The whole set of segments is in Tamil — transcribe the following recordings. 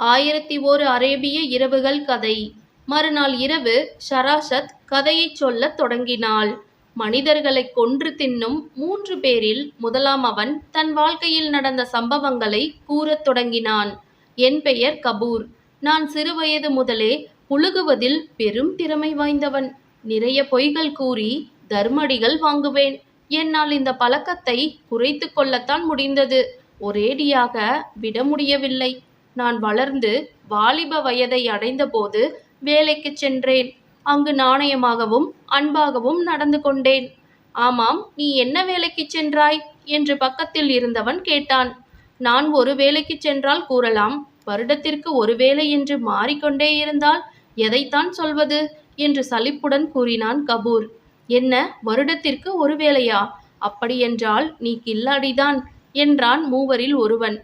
ஆயிரத்தி ஓரு அரேபிய இரவுகள் கதை. மறுநாள் இரவு ஷராஷத் கதையைச் சொல்லத் தொடங்கினாள். மனிதர்களைக் கொன்று தின்னும் மூன்று பேரில் முதலாம் அவன் தன் வாழ்க்கையில் நடந்த சம்பவங்களை கூறத் தொடங்கினான். என் பெயர் கபூர். நான் சிறுவயது முதலே புழுகுவதில் பெரும் திறமை வாய்ந்தவன். நிறைய பொய்கள் கூறி தர்மடிகள் வாங்குவேன். என்னால் இந்த பழக்கத்தை குறைத்து கொள்ளத்தான் முடிந்தது. ஒரேடியாக விட முடியவில்லை. நான் வளர்ந்து வாலிப வயதை அடைந்தபோது வேலைக்குச் சென்றேன். அங்கு நாணயமாகவும் அன்பாகவும் நடந்து கொண்டேன். ஆமாம் நீ என்ன வேலைக்கு சென்றாய்? என்று பக்கத்தில் இருந்தவன் கேட்டான். நான் ஒரு வேலைக்குச் சென்றால் கூறலாம். வருடத்திற்கு ஒரு வேலை என்று மாறிக்கொண்டே இருந்தால் எதைத்தான் சொல்வது? என்று சலிப்புடன் கூறினான் கபூர். என்ன வருடத்திற்கு ஒரு வேலையா? அப்படியென்றால் நீ கில்லாடிதான் என்றான் மூவரில் ஒருவன்.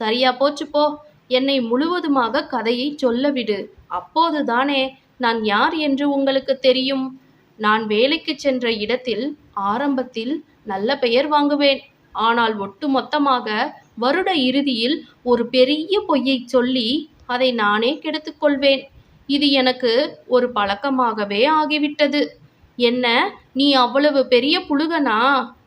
சரியா போச்சு போ. என்னை முழுவதுமாக கதையை சொல்லவிடு. அப்போதுதானே நான் யார் என்று உங்களுக்கு தெரியும். நான் வேலைக்கு சென்ற இடத்தில் ஆரம்பத்தில் நல்ல பெயர் வாங்குவேன். ஆனால் ஒட்டுமொத்தமாக வருட இறுதியில் ஒரு பெரிய பொய்யைச் சொல்லி அதை நானே கெடுத்துக்கொள்வேன் இது எனக்கு ஒரு பழக்கமாகவே ஆகிவிட்டது. என்ன நீ அவ்வளவு பெரிய புழுகனா?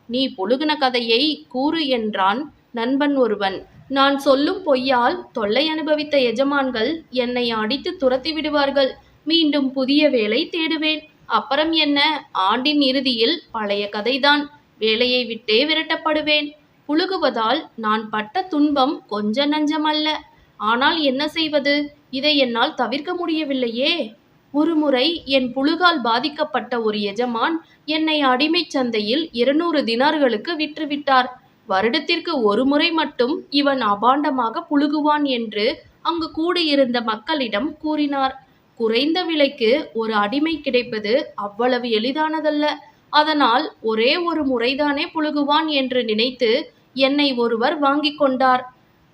நீ புழுகுன கதையை கூறு என்றான் நண்பன் ஒருவன். நான் சொல்லும் பொய்யால் தொல்லை அனுபவித்த எஜமான்கள் என்னை அடித்து துரத்தி விடுவார்கள். மீண்டும் புதிய வேலை தேடுவேன். அப்புறம் என்ன? ஆண்டின் இறுதியில் பழைய கதைதான். வேலையை விட்டே விரட்டப்படுவேன். புழுகுவதால் நான் பட்ட துன்பம் கொஞ்ச நஞ்சமல்ல ஆனால் என்ன செய்வது? இதை என்னால் தவிர்க்க முடியவில்லையே. ஒருமுறை என் புழுகால் பாதிக்கப்பட்ட ஒரு எஜமான் என்னை அடிமைச் சந்தையில் இருநூறு தினார்களுக்கு விற்றுவிட்டார். வருடத்திற்கு ஒரு முறை மட்டும் இவன் அபாண்டமாக புழுகுவான் என்று அங்கு கூடியிருந்த மக்களிடம் கூறினார். குறைந்த விலைக்கு ஒரு அடிமை கிடைப்பது அவ்வளவு எளிதானதல்ல. அதனால் ஒரே ஒரு முறைதானே புழுகுவான் என்று நினைத்து என்னை ஒருவர் வாங்கிக் கொண்டார்.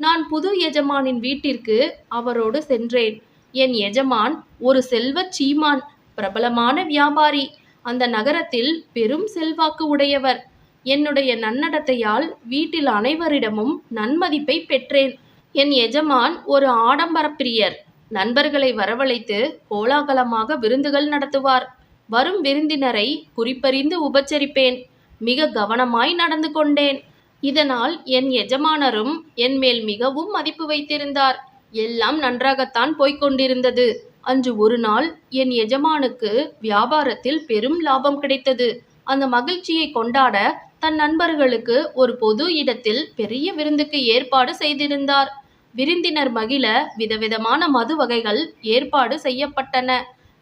நான் புது எஜமானின் வீட்டிற்கு அவரோடு சென்றேன். என் எஜமான் ஒரு செல்வச் சீமான் பிரபலமான வியாபாரி. அந்த நகரத்தில் பெரும் செல்வாக்கு உடையவர். என்னுடைய நன்னடத்தையால் வீட்டில் அனைவரிடமும் நன்மதிப்பை பெற்றேன். என் எஜமான் ஒரு ஆடம்பர பிரியர். நண்பர்களை வரவழைத்து கோலாகலமாக விருந்துகள் நடத்துவார். வரும் விருந்தினரை குறிப்பறிந்து உபச்சரிப்பேன். மிக கவனமாய் நடந்து கொண்டேன். இதனால் என் எஜமானரும் என் மேல் மிகவும் மதிப்பு வைத்திருந்தார். எல்லாம் நன்றாகத்தான் போய்கொண்டிருந்தது அன்று ஒரு நாள் என் எஜமானுக்கு வியாபாரத்தில் பெரும் லாபம் கிடைத்தது. அந்த மகிழ்ச்சியை கொண்டாட தன் நண்பர்களுக்கு ஒரு பொது இடத்தில் பெரிய விருந்துக்கு ஏற்பாடு செய்திருந்தார். விருந்தினர் மகிழ விதவிதமான மது வகைகள் ஏற்பாடு செய்யப்பட்டன.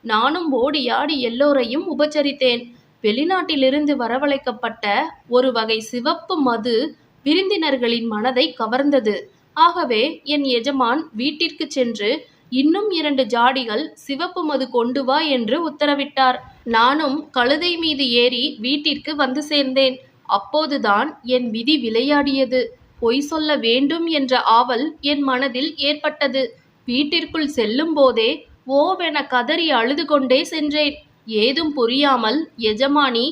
நானும் ஓடியாடி எல்லோரையும் உபச்சரித்தேன். வெளிநாட்டிலிருந்து வரவழைக்கப்பட்ட ஒரு வகை சிவப்பு மது விருந்தினர்களின் மனதை கவர்ந்தது. ஆகவே என் எஜமான் வீட்டிற்கு சென்று இன்னும் இரண்டு ஜாடிகள் சிவப்பு மது கொண்டு வா என்று உத்தரவிட்டார். நானும் கழுதை மீது ஏறி வீட்டிற்கு வந்து சேர்ந்தேன். அப்போதுதான் என் விதி விளையாடியது. பொய் சொல்ல வேண்டும் என்ற ஆவல் என் மனதில் ஏற்பட்டது. வீட்டிற்குள் செல்லும் போதே ஓவென கதறி அழுது கொண்டே சென்றேன். ஏதும் புரியாமல் எஜமானி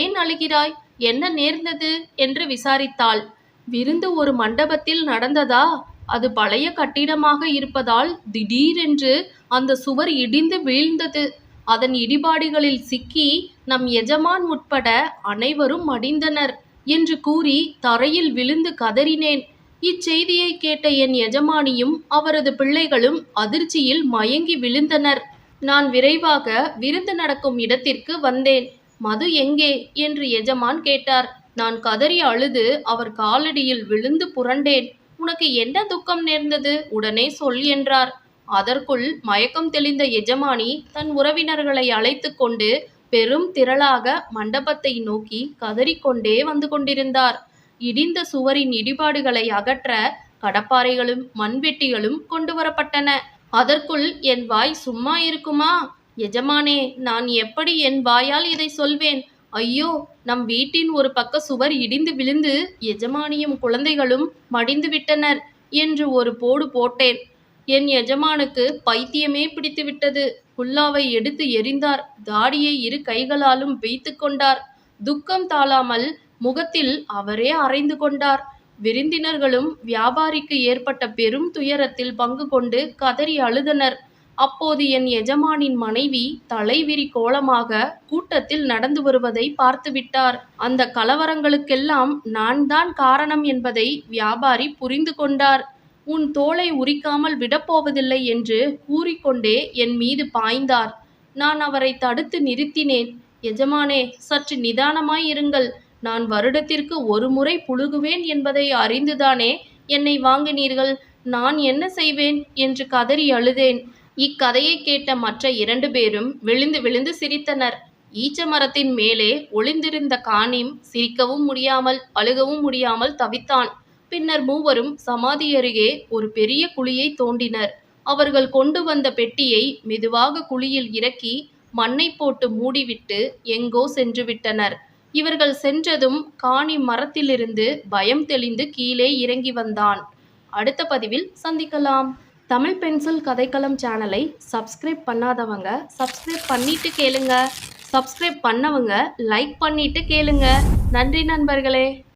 ஏன் அழுகிறாய்? என்ன நேர்ந்தது? என்று விசாரித்தாள். விருந்து ஒரு மண்டபத்தில் நடந்ததா? அது பழைய கட்டிடமாக இருப்பதால் திடீரென்று அந்த சுவர் இடிந்து வீழ்ந்தது. அதன் இடிபாடுகளில் சிக்கி நம் எஜமான் உட்பட அனைவரும் மடிந்தனர் என்று கூறி தரையில் விழுந்து கதறினேன். இச்செய்தியை கேட்ட என் எஜமானியும் அவரது பிள்ளைகளும் அதிர்ச்சியில் மயங்கி விழுந்தனர். நான் விரைவாக விருந்து நடக்கும் இடத்திற்கு வந்தேன். மது எங்கே? என்று எஜமான் கேட்டார். நான் கதறி அழுது அவர் காலடியில் விழுந்து புரண்டேன். உனக்கு என்ன துக்கம் நேர்ந்தது? உடனே சொல் என்றார். அதற்குள் மயக்கம் தெளிந்த எஜமானி தன் உறவினர்களை அழைத்து கொண்டு பெரும் திரளாக மண்டபத்தை நோக்கி கதறிக்கொண்டே வந்து கொண்டிருந்தார். இடிந்த சுவரின் இடிபாடுகளை அகற்ற கடப்பாறைகளும் மண்வெட்டிகளும் கொண்டு வரப்பட்டன. அதற்குள் என் வாய் சும்மா இருக்குமா? எஜமானே நான் எப்படி என் வாயால் இதை சொல்வேன்? ஐயோ நம் வீட்டின் ஒரு பக்க சுவர் இடிந்து விழுந்து எஜமானியும் குழந்தைகளும் மடிந்து விட்டனர் என்று ஒரு போடு போட்டேன். என் எஜமானுக்கு பைத்தியமே பிடித்துவிட்டது. குல்லாவை எடுத்து எறிந்தார். தாடியை இரு கைகளாலும் வைத்து கொண்டார். துக்கம் தாளாமல் முகத்தில் அவரே அரைந்து கொண்டார். விருந்தினர்களும் வியாபாரிக்கு ஏற்பட்ட பெரும் துயரத்தில் பங்கு கொண்டு கதறி அழுதனர். அப்போது என் எஜமானின் மனைவி தலைவிரி கோலமாக கூட்டத்தில் நடந்து வருவதை பார்த்துவிட்டார் அந்த கலவரங்களுக்கெல்லாம் நான் தான் காரணம் என்பதை வியாபாரி புரிந்து கொண்டார். உன் தோலை உரிக்காமல் விடப்போவதில்லை என்று கூறிக்கொண்டே என் மீது பாய்ந்தார். நான் அவரை தடுத்து நிறுத்தினேன். எஜமானே சற்று நிதானமாய் இருங்கள். நான் வருடத்திற்கு ஒரு முறை புழுகுவேன் என்பதை அறிந்துதானே என்னை வாங்கினீர்கள். நான் என்ன செய்வேன்? என்று கதறி அழுதேன். இக்கதையை கேட்ட மற்ற இரண்டு பேரும் விழுந்து விழுந்து சிரித்தனர். ஈச்ச மரத்தின் மேலே ஒளிந்திருந்த காணிம் சிரிக்கவும் முடியாமல் அழுகவும் முடியாமல் தவித்தான். பின்னர் மூவரும் சமாதி அருகே ஒரு பெரிய குழியை தோண்டினர். அவர்கள் கொண்டு வந்த பெட்டியை மெதுவாக குழியில் இறக்கி மண்ணை போட்டு மூடிவிட்டு எங்கோ சென்று விட்டனர். இவர்கள் சென்றதும் காணி மரத்திலிருந்து பயம் தெளிந்து கீழே இறங்கி வந்தான். அடுத்த பதிவில் சந்திக்கலாம். தமிழ் பென்சில் கதைக்களம் சேனலை சப்ஸ்கிரைப் பண்ணாதவங்க சப்ஸ்கிரைப் பண்ணிட்டு கேளுங்க. சப்ஸ்கிரைப் பண்ணவங்க லைக் பண்ணிட்டு கேளுங்க. நன்றி நண்பர்களே.